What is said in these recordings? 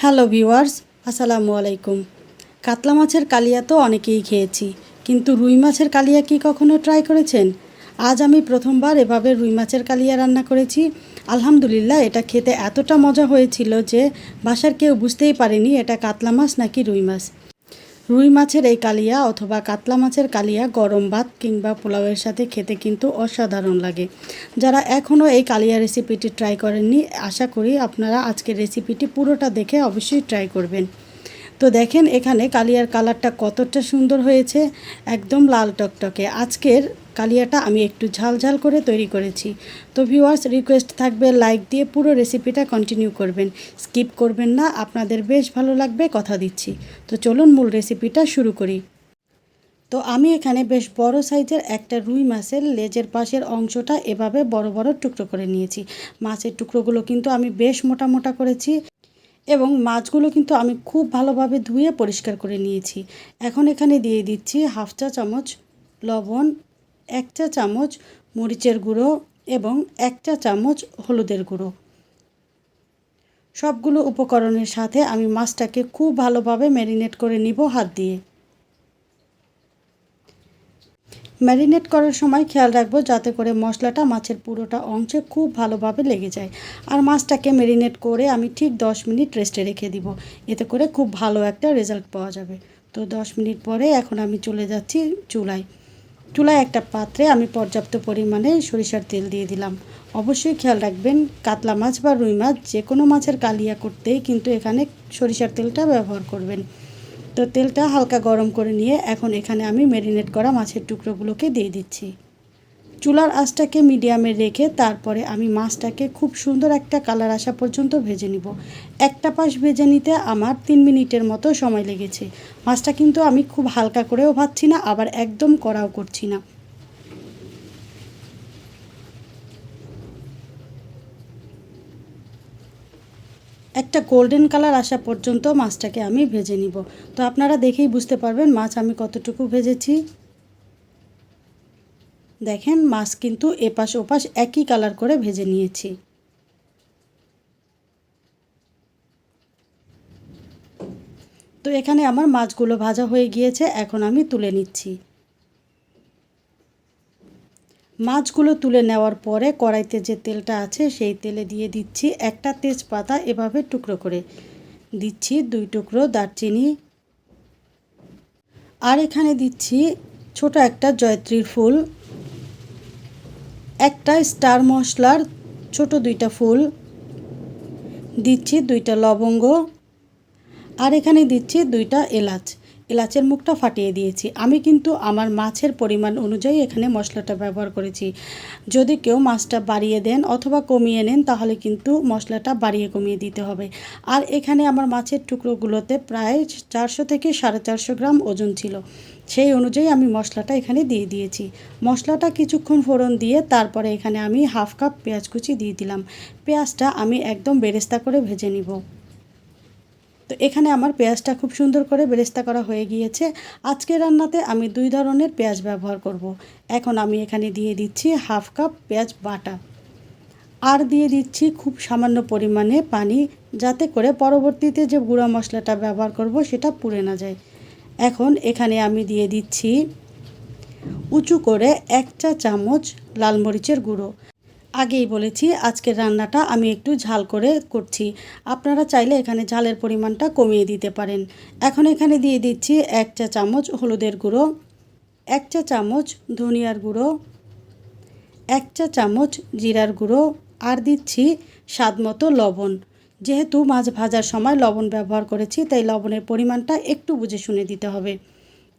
Hello viewers, আসসালামু আলাইকুম। কাতলা মাছের কালিয়া তো অনেকেই খেয়েছি, কিন্তু রুই মাছের কালিয়া কি কখনো ট্রাই করেছেন? আজ আমি প্রথমবার এভাবে রুই মাছের কালিয়া রান্না করেছি। আলহামদুলিল্লাহ, এটা খেতে এতটা মজা হয়েছিল যে বাসার কেউ বুঝতেই পারেনি এটা কাতলা মাছ নাকি রুই মাছ। রুই মাছের এই কালিয়া অথবা কাতলা মাছের কালিয়া গরম ভাত কিংবা পোলাওয়ের সাথে খেতে কিন্তু অসাধারণ লাগে। যারা এখনও এই কালিয়া রেসিপিটি ট্রাই করেননি, আশা করি আপনারা আজকের রেসিপিটি পুরোটা দেখে অবশ্যই ট্রাই করবেন। তো দেখেন এখানে কালিয়ার কালারটা কতটা সুন্দর হয়েছে, একদম লাল টকটকে। আজকের কালিয়াটা আমি একটু ঝাল ঝাল করে তৈরি করেছি। তো ভিউয়ার্স রিকোয়েস্ট থাকবে লাইক দিয়ে পুরো রেসিপিটা কন্টিনিউ করবেন। স্কিপ করবেন না, আপনাদের বেশ ভালো লাগবে কথা দিচ্ছি। তো চলুন মূল রেসিপিটা শুরু করি। তো আমি এখানে বেশ বড় সাইজের একটা রুই মাছের লেজের পাশের অংশটা এভাবে বড় বড় টুকরো করে নিয়েছি। মাছের টুকরোগুলো কিন্তু আমি বেশ মোটা মোটা করেছি এবং মাছগুলো কিন্তু আমি খুব ভালোভাবে ধুয়ে পরিষ্কার করে নিয়েছি। এখন এখানে দিয়ে দিচ্ছি হাফ চা চামচ লবণ এক চা চামচ মরিচের গুঁড়ো এবং এক চা চামচ হলুদের গুঁড়ো। সবগুলো উপকরণের সাথে আমি মাছটাকে খুব ভালোভাবে ম্যারিনেট করে নিব হাত দিয়ে। ম্যারিনেট করার সময় খেয়াল রাখব যাতে করে মশলাটা মাছের পুরোটা অংশে খুব ভালোভাবে লেগে যায়। আর মাছটাকে ম্যারিনেট করে আমি ঠিক দশ মিনিট রেস্টে রেখে দিব। এতে করে খুব ভালো একটা রেজাল্ট পাওয়া যাবে। তো দশ মিনিট পরে এখন আমি চলে যাচ্ছি চুলায়। চুলায় একটা পাত্রে আমি পর্যাপ্ত পরিমাণে সরিষার তেল দিয়ে দিলাম। অবশ্যই খেয়াল রাখবেন, কাতলা মাছ বা রুই মাছ যে কোনো মাছের কালিয়া করতেই কিন্তু এখানে সরিষার তেলটা ব্যবহার করবেন। তো তেলটা হালকা গরম করে নিয়ে এখন এখানে আমি ম্যারিনেট করা মাছের টুকরোগুলোকে দিয়ে দিচ্ছি। চুলার আঁচটাকে মিডিয়ামে রেখে তারপরে আমি মাছটাকে খুব সুন্দর একটা কালার আসা পর্যন্ত ভেজে নিব। একটা পাশ ভেজে নিতে আমার তিন মিনিটের মতো সময় লেগেছে। মাছটা কিন্তু আমি খুব হালকা করেও ভাজছি না, আবার একদম কড়াও করছি না। একটা গোল্ডেন কালার আসা পর্যন্ত মাছটাকে আমি ভেজে নিব। তো আপনারা দেখেই বুঝতে পারবেন মাছ আমি কতটুকু ভেজেছি। দেখেন, মাছ কিন্তু এপাশ ওপাশ একই কালার করে ভেজে নিয়েছি। তো এখানে আমার মাছগুলো ভাজা হয়ে গিয়েছে, এখন আমি তুলে নিচ্ছি। মাছগুলো তুলে নেওয়ার পরে কড়াইতে যে তেলটা আছে, সেই তেলে দিয়ে দিচ্ছি একটা তেজপাতা, এভাবে টুকরো করে। দিচ্ছি দুই টুকরো দারচিনি। আর এখানে দিচ্ছি ছোট একটা জয়ত্রীর ফুল। একটা স্টার মশলার ছোট দুইটা ফুল দিচ্ছি দুইটা লবঙ্গ আর এখানে দিচ্ছি দুইটা এলাচ। এলাচের মুখটা ফাটিয়ে দিয়েছি। আমি কিন্তু আমার মাছের পরিমাণ অনুযায়ী এখানে মশলাটা ব্যবহার করেছি। যদি কেউ মাছটা বাড়িয়ে দেন অথবা কমিয়ে নেন, তাহলে কিন্তু মশলাটা বাড়িয়ে কমিয়ে দিতে হবে। আর এখানে আমার মাছের টুকরোগুলোতে প্রায় চারশো থেকে সাড়ে চারশো গ্রাম ওজন ছিল। সেই অনুযায়ী আমি মশলাটা এখানে দিয়ে দিয়েছি। মশলাটা কিছুক্ষণ ফোড়ন দিয়ে তারপরে এখানে আমি হাফ কাপ পেঁয়াজ কুচি দিয়ে দিলাম। পেঁয়াজটা আমি একদম বেরেস্তা করে ভেজে নিব। তো এখানে আমার পেঁয়াজটা খুব সুন্দর করে বেরেস্তা করা হয়ে গিয়েছে। আজকে রান্নাতে আমি দুই ধরনের পেঁয়াজ ব্যবহার করব। এখন আমি এখানে দিয়ে দিচ্ছি হাফ কাপ পেঁয়াজ বাটা। আর দিয়ে দিচ্ছি খুব সামান্য পরিমাণে পানি যাতে করে পরবর্তীতে যে গুঁড়া মশলাটা ব্যবহার করব সেটা পুড়ে না যায়। এখন এখানে আমি দিয়ে দিচ্ছি উঁচু করে এক চা চামচ লাল মরিচের গুঁড়ো। আগেই বলেছি, আজকের রান্নাটা আমি একটু ঝাল করে করছি। আপনারা চাইলে এখানে ঝালের পরিমাণটা কমিয়ে দিতে পারেন। এখন এখানে দিয়ে দিচ্ছি এক চা চামচ হলুদের গুঁড়ো, এক চা চামচ ধনিয়ার গুঁড়ো, এক চা চামচ জিরার গুঁড়ো, আর দিচ্ছি স্বাদ মতো লবণ। যেহেতু মাছ ভাজার সময় লবণ ব্যবহার করেছি, তাই লবণের পরিমাণটা একটু বুঝে শুনে দিতে হবে।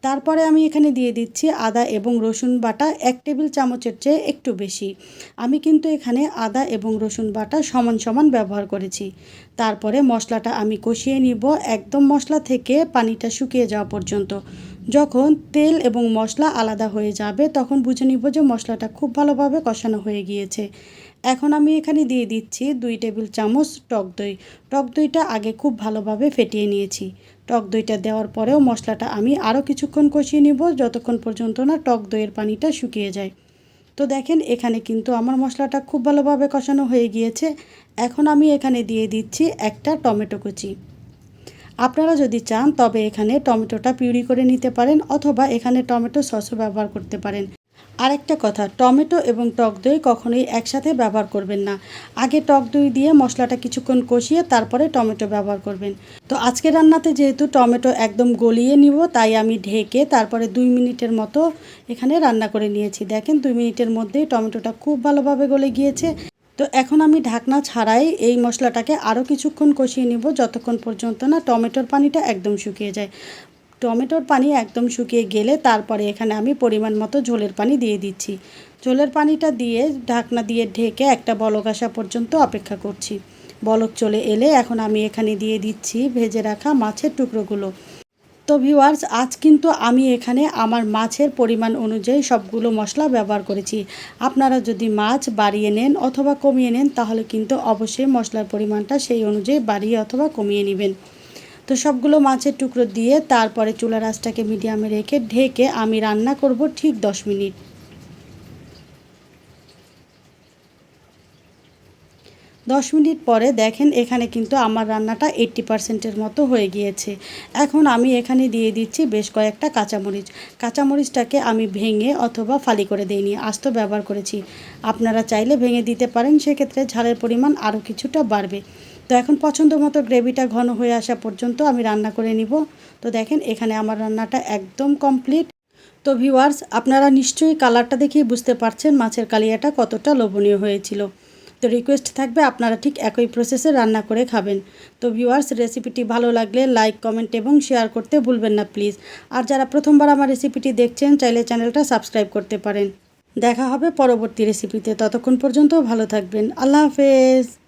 তারপরে আমি এখানে দিয়ে দিচ্ছি আদা এবং রসুন বাটা এক টেবিল চামচের চেয়ে একটু বেশি। আমি কিন্তু এখানে আদা এবং রসুন বাটা সমান সমান ব্যবহার করেছি। তারপরে মশলাটা আমি কষিয়ে নিব একদম মশলা থেকে পানিটা শুকিয়ে যাওয়া পর্যন্ত। যখন তেল এবং মশলা আলাদা হয়ে যাবে তখন বুঝে নিব যে মশলাটা খুব ভালোভাবে কষানো হয়ে গিয়েছে। এখন আমি এখানে দিয়ে দিচ্ছি দুই টেবিল চামচ টক দই। টক দইটা আগে খুব ভালোভাবে ফেটিয়ে নিয়েছি। টক দইটা দেওয়ার পরেও মশলাটা আমি আরও কিছুক্ষণ কষিয়ে নিব যতক্ষণ পর্যন্ত না টক দইয়ের পানিটা শুকিয়ে যায়। তো দেখেন, এখানে কিন্তু আমার মশলাটা খুব ভালোভাবে কষানো হয়ে গিয়েছে। এখন আমি এখানে দিয়ে দিচ্ছি একটা টমেটো কুচি। আপনারা যদি চান, তবে এখানে টমেটোটা পিউরি করে নিতে পারেন অথবা এখানে টমেটো সসও ব্যবহার করতে পারেন। আরেকটা কথা, টমেটো এবং টক দই কখনোই একসাথে ব্যবহার করবেন না। আগে টক দই দিয়ে মশলাটা কিছুক্ষণ কষিয়ে তারপরে টমেটো ব্যবহার করবেন। তো আজকে রান্নাতে যেহেতু টমেটো একদম গলিয়ে নিব, তাই আমি ঢেকে তারপরে দুই মিনিটের মতো এখানে রান্না করে নিয়েছি। দেখেন দুই মিনিটের মধ্যেই টমেটোটা খুব ভালোভাবে গলে গিয়েছে। তো এখন আমি ঢাকনা ছাড়াই এই মশলাটাকে আরও কিছুক্ষণ কষিয়ে নিব, যতক্ষণ পর্যন্ত না টমেটোর পানিটা একদম শুকিয়ে যায়। টমেটোর পানি একদম শুকিয়ে গেলে তারপরে এখানে আমি পরিমাণ মতো ঝোলের পানি দিয়ে দিচ্ছি। ঝোলের পানিটা দিয়ে ঢাকনা দিয়ে ঢেকে একটা বলক আসা পর্যন্ত অপেক্ষা করছি। বলক চলে এলে এখন আমি এখানে দিয়ে দিচ্ছি ভেজে রাখা মাছের টুকরোগুলো। তো ভিউয়ার্স, আজ কিন্তু আমি এখানে আমার মাছের পরিমাণ অনুযায়ী সবগুলো মশলা ব্যবহার করেছি। আপনারা যদি মাছ বাড়িয়ে নেন অথবা কমিয়ে নেন, তাহলে কিন্তু অবশ্যই মশলার পরিমাণটা সেই অনুযায়ী বাড়িয়ে অথবা কমিয়ে নেবেন। তো সবগুলো মাছের টুকরো দিয়ে তারপরে চুলা রাসটাকে মিডিয়ামে রেখে ঢেকে আমি রান্না করব ঠিক দশ মিনিট। দশ মিনিট পরে দেখেন এখানে কিন্তু আমার রান্নাটা এইট্টি পার্সেন্টের মতো হয়ে গিয়েছে। এখন আমি এখানে দিয়ে দিচ্ছি বেশ কয়েকটা কাঁচামরিচ। কাঁচামরিচটাকে আমি ভেঙে অথবা ফালি করে দিইনি, আস্ত ব্যবহার করেছি। আপনারা চাইলে ভেঙে দিতে পারেন, সেক্ষেত্রে ঝালের পরিমাণ আরও কিছুটা বাড়বে। তো এখন পছন্দ মতো গ্রেভিটা ঘন হয়ে আসা পর্যন্ত আমি রান্না করে নিব। তো দেখেন, এখানে আমার রান্নাটা একদম কমপ্লিট। তো ভিউয়ার্স, আপনারা নিশ্চয়ই কালারটা দেখেই বুঝতে পারছেন মাছের কালিয়াটা কতটা লোভনীয় হয়েছিল। তো রিকোয়েস্ট থাকবে, আপনারা ঠিক একই প্রসেসে রান্না করে খাবেন। তো ভিউয়ার্স, রেসিপিটি ভালো লাগলে লাইক, কমেন্ট এবং শেয়ার করতে ভুলবেন না, প্লিজ। আর যারা প্রথমবার আমার রেসিপিটি দেখছেন, চাইলে চ্যানেলটা সাবস্ক্রাইব করতে পারেন। দেখা হবে পরবর্তী রেসিপিতে। ততক্ষণ পর্যন্ত ভালো থাকবেন। আল্লাহ হাফেজ।